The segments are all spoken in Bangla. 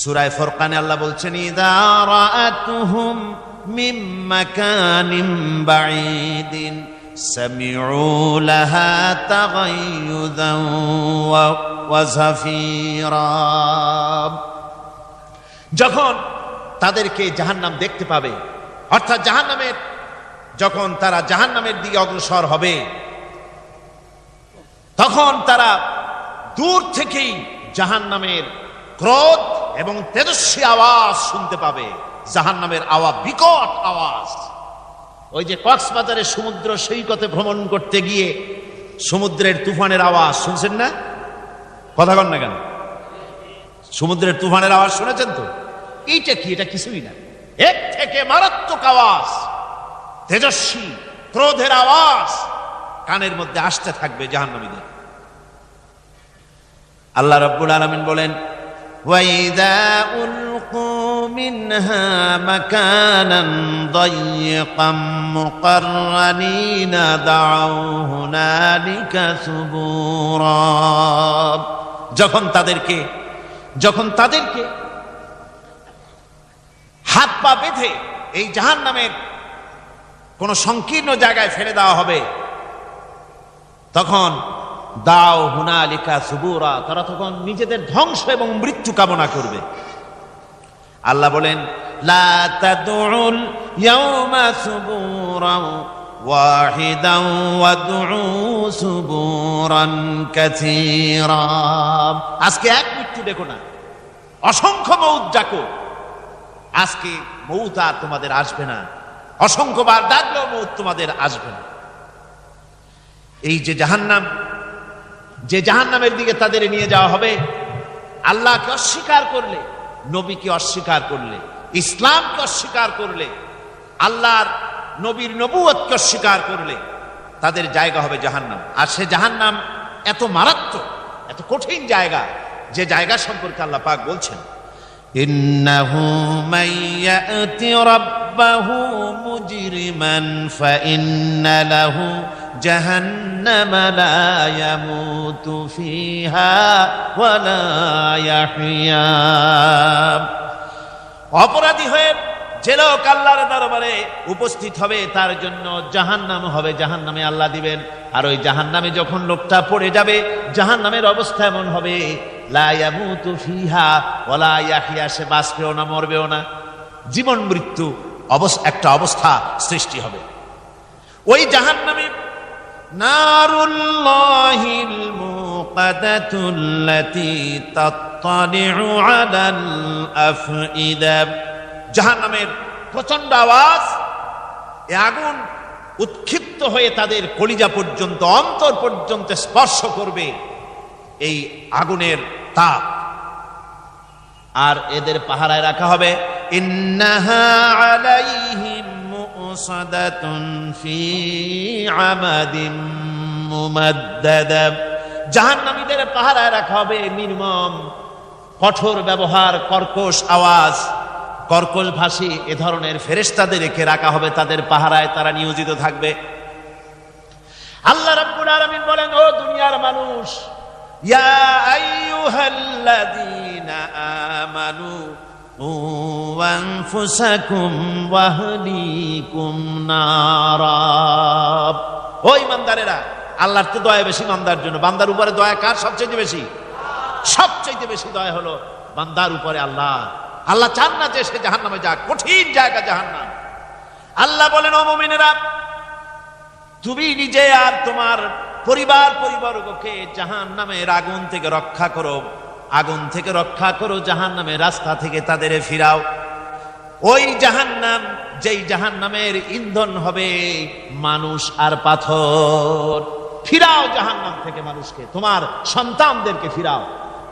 সুরায় ফরকানে আল্লাহ বলছেন যখন তাদেরকে জাহান্নাম দেখতে পাবে, অর্থাৎ জাহান্নামের যখন তারা জাহান্নামের দিকে অগ্রসর হবে, তখন তারা দূর থেকেই জাহান্নামের ক্রোধ এবং তেজস্বী আওয়াজ শুনতে পাবে। জাহান্নামের আওয়াজ বিকট আওয়াজ। ওই যে কক্সবাজারে সমুদ্র সৈকতে ভ্রমণ করতে গিয়ে সমুদ্রের তুফানের আওয়াজ শুনছেন না? কথা কন না কেন? সমুদ্রের তুফানের আওয়াজ শুনেছেন তো? এইটা কি? এটা কিছুই না। এর থেকে মারাত্মক আওয়াজ। তেজস্বী, ক্রোধের আওয়াজ কানের মধ্যে আসতে থাকবে জাহান্নামীদের। আল্লাহ রাব্বুল আলামিন বলেন وَإِذَا أُلْقُوا مِنْهَا مَكَانًا ضَيِّقًا مُقَرَّنِينَ دَعَوْا هُنَالِكَ ثُبُورًا যখন তাদেরকে যখন তাদেরকে হাত পা বেঁধে এই জাহান নামের কোন সংকীর্ণ জায়গায় ফেলে দেওয়া হবে তখন দাও হুনালিকা সুবুরা, তারা তখন নিজেদের ধ্বংস এবং মৃত্যু কামনা করবে। আল্লাহ বলেন আজকে এক মৃত্যু দেখো না, অসংখ্য মৌত ডাকো আজকে মৌত আর তোমাদের আসবে না, অসংখ্যবার ডাকলেও মৌত তোমাদের আসবে না। এই যে জাহান্নাম যে জাহান্নামের দিকে তাদের নিয়ে যাওয়া হবে আল্লাহকে অস্বীকার করলে নবীকে অস্বীকার করলে ইসলামকে অস্বীকার করলে আল্লাহর নবীর নবুয়তকে অস্বীকার করলে তাদের জায়গা হবে জাহান্নাম আর সে জাহান্নাম এত মারাত্মক এত কঠিন জায়গা যে জায়গা সম্পর্কে আল্লাহ পাক বলছেন إنه من يأت ربه مجرما فإن له جهنم لا يموت فيها ولا يحيا অপরাধী হয়ে যে লোক আল্লাহর দরবারে উপস্থিত হবে তার জন্য জাহান্নাম হবে জাহান্নামে আল্লাহ দিবেন আর ওই জাহান্নামে যখন লোকটা পড়ে যাবে জাহান্নামের অবস্থা এমন হবে লা ইয়ামুতু ফিহা ওয়ালা ইয়াহিয়া সে বাঁচবেও না মরবেও না জীবন মৃত্যু অবস- একটা অবস্থা সৃষ্টি হবে ওই জাহান্নামে নারুল্লাহিল মুকাদাতুল্লাতী তাত্তালিউ আলাল আফইদা জাহান্নামের প্রচণ্ড আওয়াজ, এ আগুন উৎক্ষিপ্ত হয়ে তাদের কলিজা পর্যন্ত, অন্তর পর্যন্ত স্পর্শ করবে এই আগুনের তাপ। আর এদের পাহারায় রাখা হবে, ইন্নাহা আলাইহিম মুসাদাতুন ফি আমাদিম মুমাদ্দাদা। জাহান্নামীদের পাহারায় রাখা হবে নির্মম, কঠোর ব্যবহার, কর্কশ আওয়াজ। কর্কশ ভাষী এ ধরনের ফেরেশতাদের রেখে রাখা হবে তাদের পাহারায়, তারা নিয়োজিত থাকবে। আল্লাহ রাব্বুল আলামিন বলেন, ও দুনিয়ার মানুষ, ইয়া আইয়ুহাল্লাযীনা আমানু قوا أنفسكم وأهليكم نارا ও ইমানদারেরা আল্লাহর তো দয়া বেশি বান্দার জন্য বান্দার উপরে দয়া কার সবচেয়ে বেশি সবচেয়ে বেশি দয়া হলো বান্দার উপরে আল্লাহ আল্লাহ চান না যে সে জাহান্নামে যাক কঠিন জায়গা জাহান্নাম আল্লাহ বলেন ও মুমিনেরা তুমি নিজে আর তোমার পরিবার পরিবারকে জাহান নামের আগুন থেকে রক্ষা করো আগুন থেকে রক্ষা করো জাহান নামের রাস্তা থেকে তাদের ফিরাও। ওই জাহান্নাম, যেই জাহান্নামের ইন্ধন হবে মানুষ আর পাথর। ফিরাও জাহান্নাম থেকে মানুষকে, তোমার সন্তানদেরকে ফিরাও।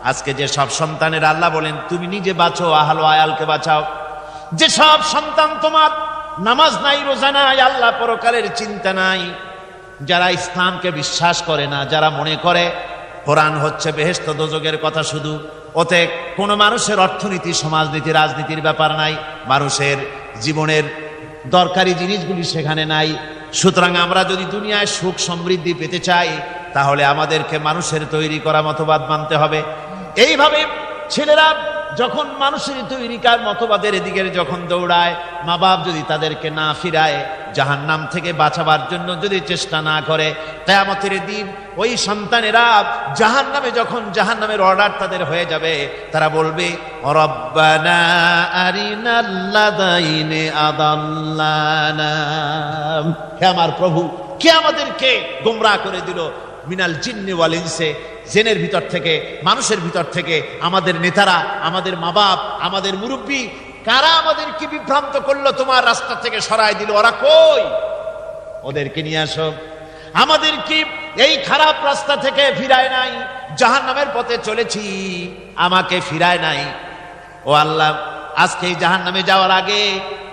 আজকে যে সব সন্তানের আল্লাহ বলেন, তুমি নিজে বাঁচো, আহালো আয়ালকে বাঁচাও। যে সব সন্তান তোমার নামাজ নাই, রোজা নাই, আল্লাহ পরকালের চিন্তা নাই, যারা ইসলামকে বিশ্বাস করে না, যারা মনে করে কোরআন হচ্ছে বেহেস্ত দোজগের কথা শুধু। ওতে কোনো মানুষের অর্থনীতি, সমাজনীতি, রাজনীতির ব্যাপার নাই, মানুষের জীবনের দরকারি জিনিসগুলি সেখানে নাই। সুতরাং আমরা যদি দুনিয়ায় সুখ সমৃদ্ধি পেতে চাই, তাহলে আমাদেরকে মানুষের তৈরি করা মতবাদ মানতে হবে। এইভাবে ছেলেরা যখন মানুষের তৈরিকার মতবাদের এদিকে যখন দৌড়ায় মা বাপ যদি তাদেরকে না ফিরায় জাহান নাম থেকে বাঁচাবার জন্য যদি চেষ্টা না করে, কেয়ামতের দিন ওই সন্তানেরা জাহান নামে যখন জাহান নামের অর্ডার তাদের হয়ে যাবে, তারা বলবে হে আমার প্রভু কে আমাদেরকে গোমরা করে দিল মিনাল জিন্নি ওয়াল ইনসে, জেনের ভিতর থেকে, মানুষের ভিতর থেকে, আমাদের নেতারা, আমাদের মা বাপ আমাদের মুরব্বী কারা আমাদেরকে বিভ্রান্ত করল? তোমার রাস্তা থেকে সরাই দিল। ওরা কই? ওদেরকে নিয়ে আসো। আমাদের কি এই খারাপ রাস্তা থেকে ফিরায় নাই? জাহান নামের পথে চলেছি, আমাকে ফিরায় নাই। ও আল্লাহ, আজকে জাহান নামে যাওয়ার আগে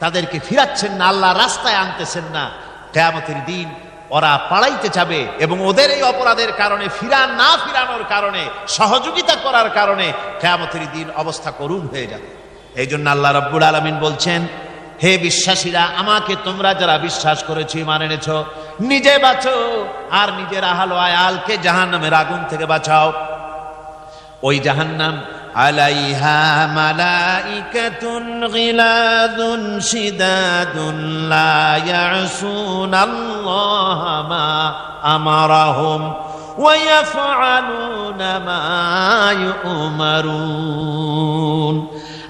তাদেরকে ফিরাচ্ছেন না, আল্লাহ রাস্তায় আনতেছেন না। কেয়ামতের দিন ওরা পালাইতে যাবে এবং ওদের এই অপরাধের কারণে ফিরান না ফিরানোর কারণে, সহযোগিতা করার কারণে কেয়ামতের দিন অবস্থা করুণ হয়ে যাবে। এই জন্য আল্লাহ রব্বুল আলমিন বলছেন, হে বিশ্বাসীরা, আমাকে তোমরা যারা বিশ্বাস করেছি মানে এনেছ, নিজে বাঁচো আর নিজের আহাল আয়ালকে জাহান নামের আগুন থেকে বাঁচাও। ওই জাহান্নাম আলাইহা মালাইকাতুন গিলাদুন শিদাদুন লা ইয়াসুনাল্লাহা মা আমারাহুম ওয়া ইয়াফআলুনা মা ইউমারুন।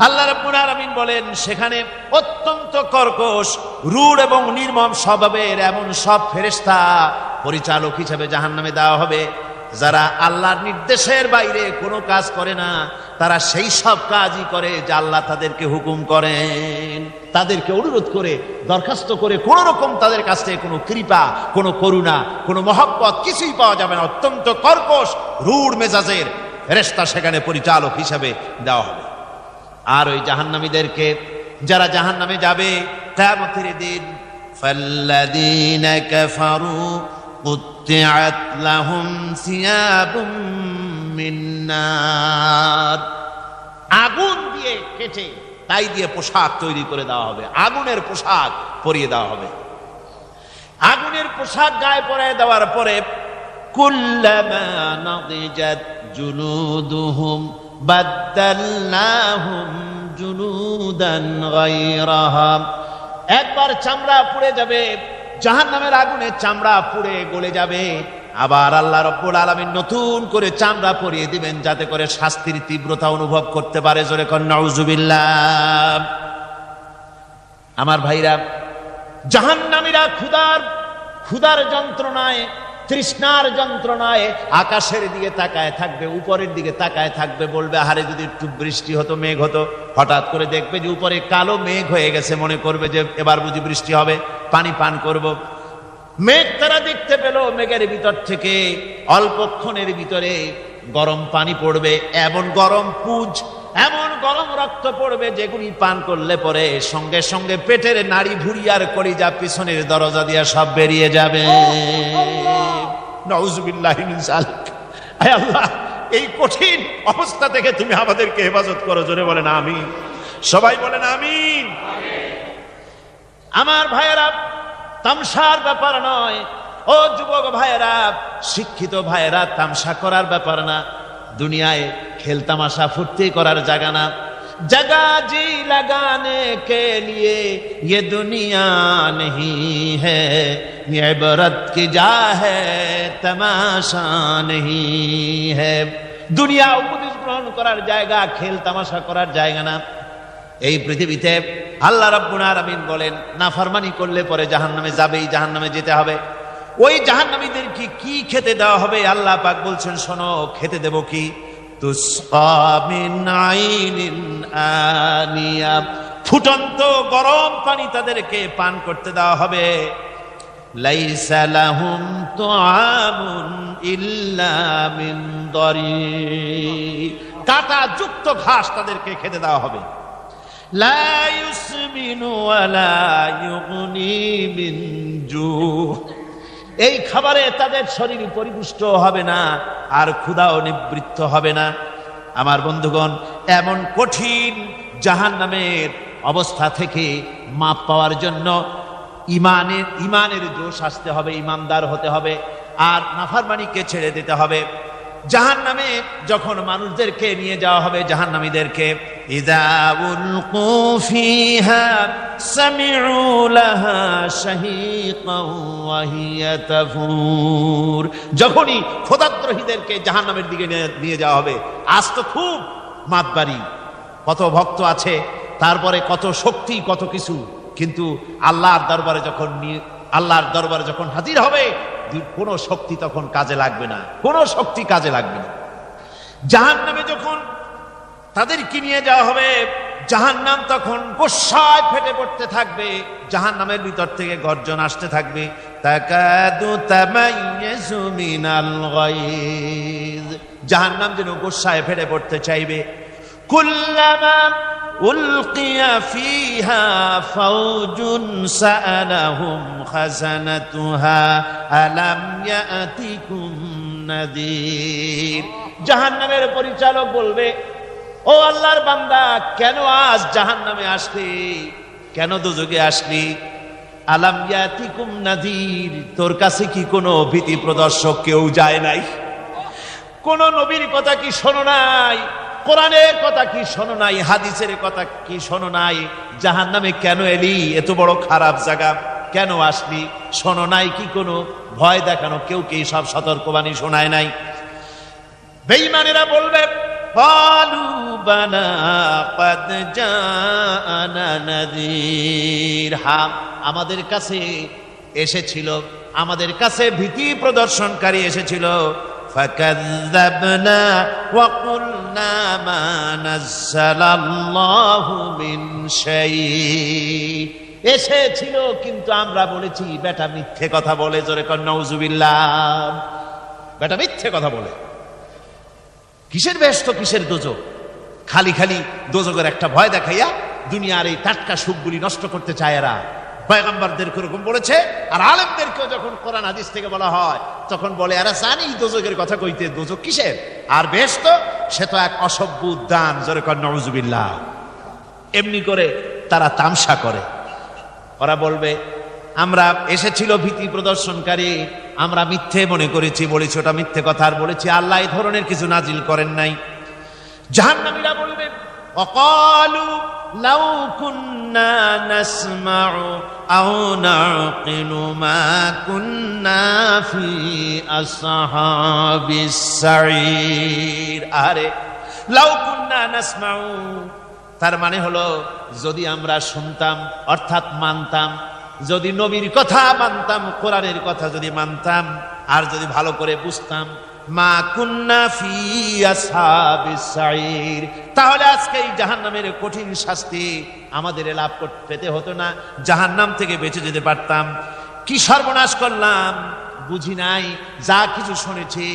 আল্লাহ রাব্বুল আলামিন বলেন, সেখানে অত্যন্ত কর্কশ, রূঢ় এবং নির্মম স্বভাবের এমন সব ফেরেশতা পরিচালক হিসেবে জাহান্নামে দেওয়া হবে। যারা আল্লাহর নির্দেশের বাইরে কোনো কাজ করে না তারা সেই সব কাজই করে যা আল্লাহ তাদেরকে হুকুম করেন তাদেরকে অনুরোধ করে দরখাস্ত করে কোন রকম তাদের কাছ থেকে কোনো কৃপা কোনো করুণা কোনো মহব্বত কিছুই পাওয়া যাবে না অত্যন্ত কর্কশ রূঢ় মেজাজের রেস্তা সেখানে পরিচালক হিসাবে দেওয়া হবে আর ওই জাহান্নামীদেরকে যারা জাহান্নামে যাবে কিয়ামতের দিন فالذين كفروا قطعت لهم ثياب মিন্নার আগুন দিয়ে কেটে, তাই দিয়ে পোশাক তৈরি করে দেওয়া হবে। আগুনের পোশাক পরিয়ে দেওয়া হবে। আগুনের পোশাক গায়ে পরায় দেওয়ার পরে, কুল্লামা জুনুদুহুম বাদ্দালনাহুম জুনুদান গায়রাহা। একবার চামড়া পুড়ে যাবে, জাহান্নামের আগুনে চামড়া পুড়ে গলে যাবে। আবার আল্লাহ রব্বুল আলামিন নতুন করে চামড়া পরিয়ে দিবেন যাতে করে শাস্তির তীব্রতা অনুভব করতে পারে। জোরে কর নাউজুবিল্লাহ। আমার ভাইরা, জাহান্নামীরা ক্ষুদার ক্ষুদার যন্ত্রণায়, তৃষ্ণার যন্ত্রণায় আকাশের দিকে তাকায় থাকবে, উপরের দিকে তাকায় থাকবে বলবে, আহারে, যদি একটু বৃষ্টি হতো, মেঘ হতো। হঠাৎ করে দেখবে যে উপরে কালো মেঘ হয়ে গেছে, মনে করবে যে এবার বুঝি বৃষ্টি হবে, পানি পান করব। মেঘ তারা দেখতে পেল মেঘের ভিতর থেকে অল্পক্ষণের ভিতরে গরম পানি পড়বে এমন গরম পুজ এমন গরম রক্ত পড়বে যেগুলি পান করলে পরে সঙ্গে সঙ্গে পেটের নাড়ি ভুড়িয়ার যা পিছনের দরজা দিয়া সব বেরিয়ে যাবে। আল্লাহ! এই কঠিন অবস্থা থেকে তুমি আমাদেরকে হেফাজত করো জোরে বলেন আমি সবাই বলেন আমি আমার ভাইয়েরা তামসার ব্যাপার নয় ও যুবক ভাইয়েরা শিক্ষিত ভাইয়েরা তামসা করার ব্যাপার না দুনিয়ায় খেলতামাশা ফুর্তি করার জায়গা না जगह जी लगाने के लिए ये दुनिया नहीं है ये इबरत की जा है तमाशा नहीं है দুনিয়া উপদেশ গ্রহণ করার জায়গা খেল তামাশা করার জায়গা না এই পৃথিবীতে আল্লাহ রাব্বুল আলামিন বলেন, নাফরমানি করলে পরে জাহান্নামে যাবেই, জাহান্নামে যেতে হবে। ওই জাহান্নামীদের কি কি খেতে দেওয়া হবে? আল্লাহ পাক বলছেন, শোনো, খেতে দেব কি? ফুটন্ত গরম পানি তাদেরকে পান করতে দেওয়া হবে। লাইসা লাহুম তুআমুন ইল্লা মিন দরি। কাটা যুক্ত ঘাস তাদেরকে খেতে দেওয়া হবে। لا يسمن ولا يغني من جوع এই খাবারে তাদের শরীর পরিপুষ্ট হবে না আর ক্ষুধাও নিবৃত্ত হবে না আমার বন্ধুগণ এমন কঠিন জাহান নামের অবস্থা থেকে মাপ পাওয়ার জন্য ইমানের ইমানের জোশ আসতে হবে ইমানদার হতে হবে আর নাফারমানিকে ছেড়ে দিতে হবে জাহান নামে যখন মানুষদেরকে নিয়ে যাওয়া হবে জাহান নামীদেরকে যখনই খোদাদ্রোহীদেরকে জাহান নামের দিকে নিয়ে- যাওয়া হবে, আজ তো খুব মাতবাড়ি। কত ভক্ত আছে, তারপরে কত শক্তি, কত কিছু। কিন্তু আল্লাহর দরবারে যখন আল্লাহর দরবারে যখন হাজির হবে কোনো শক্তি তখন কাজে লাগবে না। কোনো শক্তি কাজে লাগবে না। জাহান নামে যখন তাদেরকে নিয়ে যাওয়া হবে জাহান নাম তখন গোসায় ফেটে পড়তে থাকবে। জাহান নামের ভিতর থেকে গর্জন আসতে থাকবে। জাহান নাম যেন গোসায় ফেটে পড়তে চাইবে। কুল্লামা উলকিয়া ফিহা ফাউজুন সাআলাহুম খাজানাতুহা আলাম ইয়াতিকুম নাদির জাহান্নামের পরিচালক বলবে, ও আল্লাহর বান্দা, কেন আজ জাহান্নামে আসলি? কেন দুযোগে আসলি? আলাম ইয়াতিকুম নাদির তোর কাছে কি কোনো ভীতি প্রদর্শক কেউ যায় নাই? কোন নবীর কথা কি শোনো নাই? কোরআনের কথা কি শোনো নাই, হাদিসের কথা কি শোনো নাই? জাহান নামে কেন এলি? এত বড় খারাপ জায়গা। কেন আসলি? শোনো নাই কি কোনো? ভয় দেখানো, কেউ কি সব সতর্কবাণী শোনায় নাই? বেইমানেরা বলবে আমাদের কাছে এসেছিল, আমাদের কাছে ভীতি প্রদর্শনকারী এসেছিল। فكذبنا وقلنا ما نزل الله من شيء এসেছিল কিন্তু আমরা বলেছি বেটা মিথ্যে কথা বলে জোরে কর নউজুবিল্লাহ বেটা মিথ্যে কথা বলে কিসের ব্যস্ত কিসের দোজক খালি খালি দোজকের একটা ভয় দেখাইয়া দুনিয়ার এই টাটকা সুখগুলি নষ্ট করতে চায় এরা পয়গাম্বারদের এরকম বলেছে? আর আলেমদেরকেও যখন কোরআন হাদিস থেকে বলা হয়, তখন বলে এরা জানি দোজকের কথা কইতে দোজক কিসের? আর বেশ তো, সে তো এক অসভ্য উদ্যান, জোরে কর নজুবিল্লাহ এমনি করে তারা তামসা করে। ওরা বলবে, আমরা এসেছিল ভীতি প্রদর্শনকারী, আমরা মিথ্যে মনে করেছি, বলেছি, ওটা মিথ্যে কথা, আর বলেছি, আল্লাহ এই ধরনের কিছু নাজিল করেন নাই। জাহান্নামীরা বলবে, অকালু লাউ কুন্না নাসমাউ আও নাকিলু মা কুন্না ফি আসহাবিস সাঈর আরে, লাউ কুন্না নাসমাউ, তার মানে হলো যদি আমরা শুনতাম অর্থাৎ মানতাম, যদি নবীর কথা মানতাম, কোরআনের কথা যদি মানতাম, আর যদি ভালো করে বুঝতাম মা কুন্না ফি আসহাবিস সাঈর তাহলে আজকে এই জাহান্নামের কঠিন শাস্তি আমাদের এ লাভ করতে পেতে হতো না জাহান্নাম থেকে বেঁচে যেতে পারতাম কি সর্বনাশ করলাম বুঝি নাই যা কিছু শুনেছি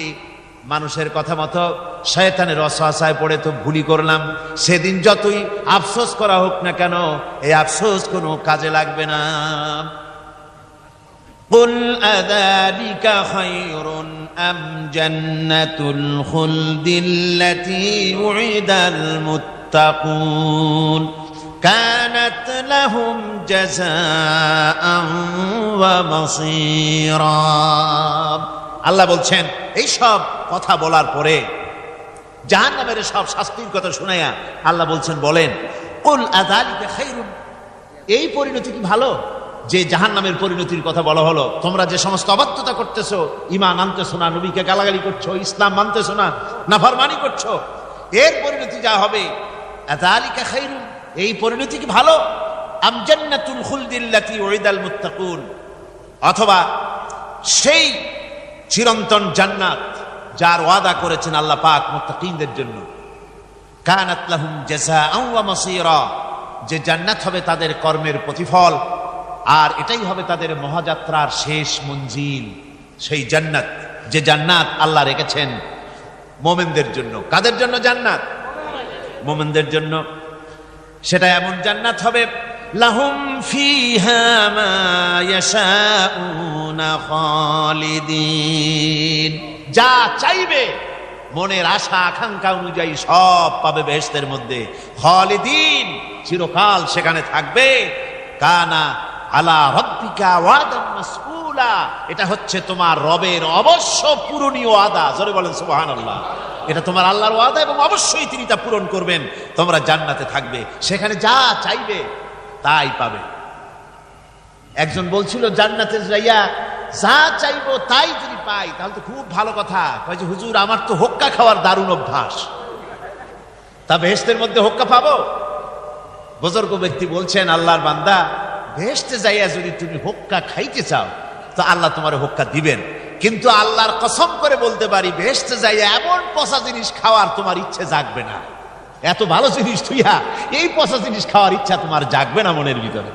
মানুষের কথা মতো শয়তানের অসহায় পড়ে তো ভুলি করলাম সেদিন যতই আফসোস করা হোক না কেন এই আফসোস কোনো কাজে লাগবে না قل أذلك خير أم جنة الخلد التي وعد المتقون كانت لهم جزاء ومصيرا আল্লাহ বলছেন এই সব কথা বলার পরে জাহান নামের সব শাস্তির কথা শুনাইয়া আল্লাহ বলছেন বলেন কুল আযালিকা খাইরুন এই পরিণতি কি ভালো যে জাহান নামের পরিণতির কথা বলা হলো, তোমরা যে সমস্ত অবাধ্যতা করতেছো ইমান আনতেছো না, নবীকে গালাগালি করছ, ইসলাম মানতেছো না, নাফরমানি করছ, এর পরিণতি যা হবে খাইরুন, এই পরিণতি কি ভালো? আম জান্নাতুল খুলদিল্লাতি ওয়াইদাল মুত্তাকুন, অথবা সেই চিরন্তন জান্নাত যার ওয়াদা করেছেন আল্লাহ পাক মুত্তাকিনদের জন্য। কানাত লাহুম জাযাআন ওয়া মাসীরা, যে জান্নাত হবে তাদের কর্মের প্রতিফল। আর এটাই হবে তাদের মহাযাত্রার শেষ মঞ্জিল, সেই জান্নাত, যে জান্নাত আল্লাহ রেখেছেন মোমেনদের জন্য। কাদের জন্য জান্নাত? মোমেনদের জন্য। সেটা এমন জান্নাত হবে, লাহুম যা চাইবে, মনের আশা, আকাঙ্ক্ষা অনুযায়ী সব পাবে বেহেশতের মধ্যে। খালিদিন চিরকাল সেখানে থাকবে। কানা আলা রব্বিকা ওয়াদাম মাসউলা। এটা হচ্ছে তোমার রবের অবশ্য পূরণীয় আদা জোরে বলেন, সুবহানাল্লাহ। এটা তোমার আল্লাহর ওয়াদা এবং অবশ্যই তিনি তা পূরণ করবেন। তোমরা জান্নাতে থাকবে। সেখানে যা চাইবে, তাই পাবে। একজন বলছিল, জান্নাতে যাইয়া যা চাইব, তাই যদি পাই, তাহলে তো খুব ভালো কথা। কয় যে, হুজুর, আমার তো হোক্কা খাওয়ার দারুণ অভ্যাস। তা বেহেস্তের মধ্যে হোক্কা পাবো? বুজুর্গ ব্যক্তি বলছেন, আল্লাহর বান্দা বেহেস্তে যাইয়া যদি তুমি হোক্কা খাইতে চাও, তো আল্লাহ তোমার হোক্কা দিবেন। কিন্তু আল্লাহর কসম করে বলতে পারি বেহেস্তে যাইয়া এমন পচা জিনিস খাওয়ার তোমার ইচ্ছে জাগবে না। এত ভালো জিনিস তুইয়া, এই পচা জিনিস খাওয়ার ইচ্ছা তোমার জাগবে না মনের ভিতরে।